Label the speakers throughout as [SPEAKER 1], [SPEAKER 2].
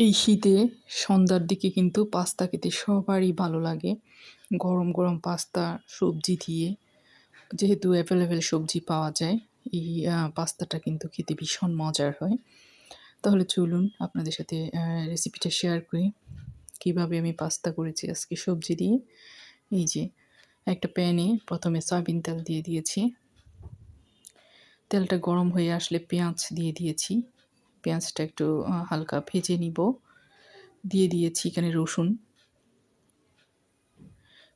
[SPEAKER 1] এই শীতে সন্ধ্যার দিকে কিন্তু পাস্তা খেতে সবারই ভালো লাগে। গরম গরম পাস্তা, সবজি দিয়ে যেহেতু অ্যাভেলেবেল সবজি পাওয়া যায়, এই পাস্তাটা কিন্তু খেতে ভীষণ মজার হয়। তাহলে চলুন আপনাদের সাথে রেসিপিটা শেয়ার করি। কীভাবে আমি পাস্তা করেছি আজকে সবজি দিয়ে? এই যে, একটা প্যানে প্রথমে সয়াবিন তেল দিয়ে দিয়েছি। তেলটা গরম হয়ে আসলে পেঁয়াজ দিয়ে দিয়েছি। পেঁয়াজটা একটু হালকা ভেজে নিব। দিয়ে দিয়েছি এখানে রসুন।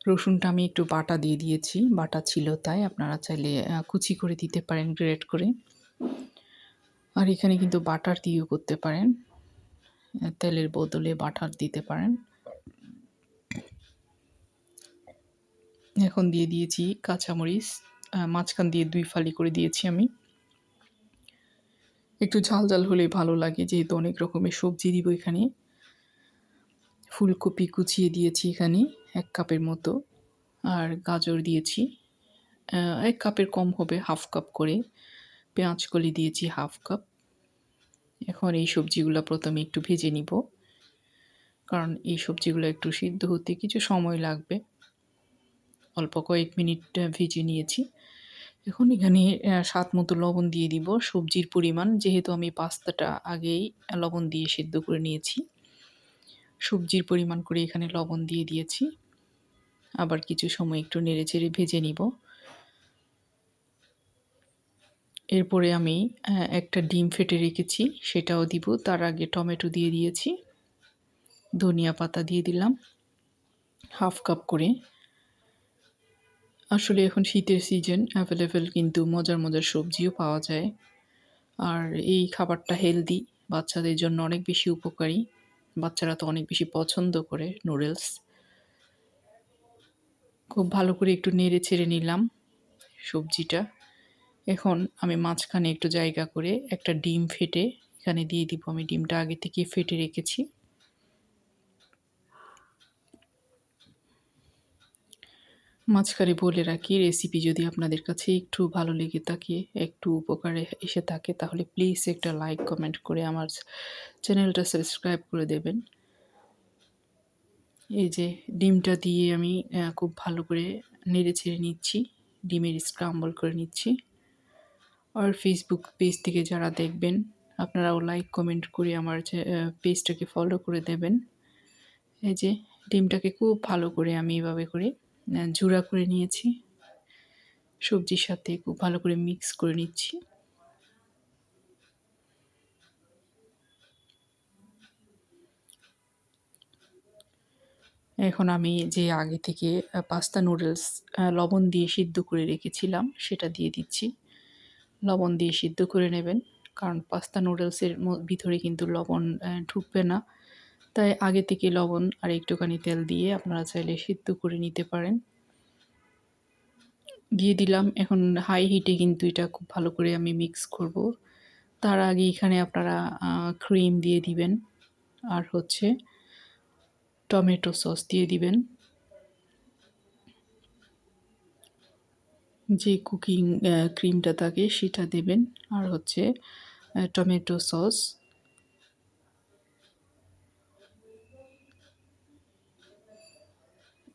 [SPEAKER 1] রসুনটা আমি একটু বাটা দিয়ে দিয়েছি, বাটা ছিল তাই আপনারা চাইলে কুচি করে দিতে পারেন, গ্রেট করে। আর এখানে কিন্তু বাটার দিয়েও করতে পারেন। তেলের বদলে বাটার দিতে পারেন। এখন দিয়ে দিয়েছি কাঁচামরিচ মাঝখান দিয়ে দুই ফালি করে দিয়েছি আমি। একটু ঝাল ঝাল হলেই ভালো লাগে, যেহেতু অনেক রকমের সবজি দিব এখানে। ফুলকপি কুচিয়ে দিয়েছি এখানে এক কাপের মতো, আর গাজর দিয়েছি। এক কাপের কম হবে, হাফ কাপ করে। পেঁয়াজ কলি দিয়েছি হাফ কাপ। এখন এই সবজিগুলো প্রথমে একটু ভেজে নিব, কারণ এই সবজিগুলো একটু সিদ্ধ হতে কিছু সময় লাগবে। অল্প কয়েক মিনিট ভেজে নিয়েছি। এখন এখানে স্বাদ মতো লবণ দিয়ে দিব, সবজির পরিমাণ। যেহেতু আমি পাস্তাটা আগেই লবণ দিয়ে সেদ্ধ করে নিয়েছি, সবজির পরিমাণ করে এখানে লবণ দিয়ে দিয়েছি। আবার কিছু সময় একটু নেড়ে চেড়ে ভেজে নিব। এরপরে আমি একটা ডিম ফেটে রেখেছি, সেটাও দিব। তার আগে টমেটো দিয়ে দিয়েছি, ধনিয়া পাতা দিয়ে দিলাম, হাফ কাপ করে। আসলে এখন শীতের সিজন অ্যাভেলেবেল কিন্তু মজার মজার সবজিও পাওয়া যায়। আর এই খাবারটা হেলদি বাচ্চাদের জন্য অনেক বেশি উপকারী। বাচ্চারা তো অনেক বেশি পছন্দ করে নুডলস খুব ভালো করে একটু নেড়ে ছেড়ে নিলাম সবজিটা। এখন আমি মাঝখানে একটু জায়গা করে একটা ডিম ফেটে এখানে দিয়ে দিব। আমি ডিমটা আগে থেকে ফেটে রেখেছি। মাঝখানে বলে রাখি রেসিপি যদি আপনাদের কাছে একটু ভালো লেগে থাকে, একটু উপকারে এসে থাকে, তাহলে প্লিজ একটা লাইক কমেন্ট করে আমার চ্যানেলটা সাবস্ক্রাইব করে দেবেন। এই যে ডিমটা দিয়ে আমি খুব ভালো করে নেড়ে ছেড়ে নিচ্ছি, ডিমের স্ক্রাম্বল করে নিচ্ছি। আর ফেসবুক পেজ থেকে যারা দেখবেন, আপনারাও লাইক কমেন্ট করে আমার পেজটাকে ফলো করে দেবেন। এই যে ডিমটাকে খুব ভালো করে আমি এভাবে করে জোড়া করে নিয়েছি। সবজির সাথে খুব ভালো করে মিক্স করে নিচ্ছি। এখন আমি যে আগে থেকে পাস্তা নুডলস লবণ দিয়ে সিদ্ধ করে রেখেছিলাম, সেটা দিয়ে দিচ্ছি। লবণ দিয়ে সিদ্ধ করে নেবেন, কারণ পাস্তা নুডলসের ভিতরে কিন্তু লবণ ঢুকবে না। তাই আগে থেকে লবণ আর একটুখানি তেল দিয়ে আপনারা চাইলে সিদ্ধ করে নিতে পারেন। দিয়ে দিলাম। এখন হাই হিটে কিন্তু এটা খুব ভালো করে আমি মিক্স করব। তার আগে এখানে আপনারা ক্রিম দিয়ে দিবেন আর হচ্ছে টমেটো সস দিয়ে দিবেন। যে কুকিং ক্রিমটা থাকে সেটা দেবেন। আর হচ্ছে টমেটো সস।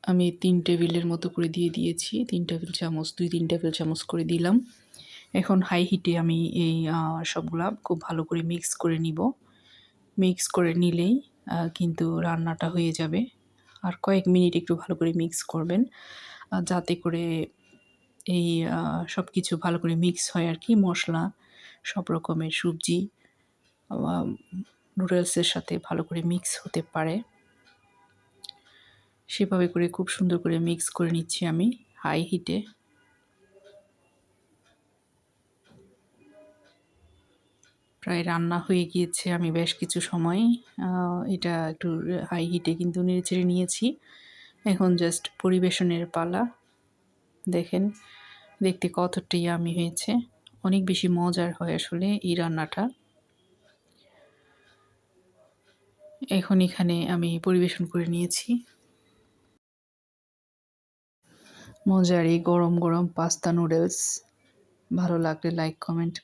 [SPEAKER 1] আমি তিন টেবিলের মতো করে দিয়ে দিয়েছি। তিন টেবিল চামচ, দুই তিন টেবিল চামচ করে দিলাম। এখন হাই হিটে আমি এই সবগুলা খুব ভালো করে মিক্স করে নিব। মিক্স করে নিলেই কিন্তু রান্নাটা হয়ে যাবে। আর কয়েক মিনিট একটু ভালো করে মিক্স করবেন। যাতে করে এই সব কিছু ভালো করে মিক্স হয় আর কি। মশলা, সব রকমের সবজি নুডলসের সাথে ভালো করে মিক্স হতে পারে। সেভাবে করে খুব সুন্দর করে মিক্স করে নিচ্ছি আমি হাই হিটে প্রায় রান্না হয়ে গিয়েছে, আমি বেশ কিছু সময় এটা একটু হাই হিটে কিন্তু নেড়েচেড়ে নিয়েছি। এখন জাস্ট পরিবেশনের পালা। দেখেন, দেখতে কতটাই আমি হয়েছে। অনেক বেশি মজার হয় আসলে এই রান্নাটা। এখন এখানে আমি পরিবেশন করে নিয়েছি। মজার গরম গরম পাস্তা নুডলস ভালো লাগলে লাইক কমেন্ট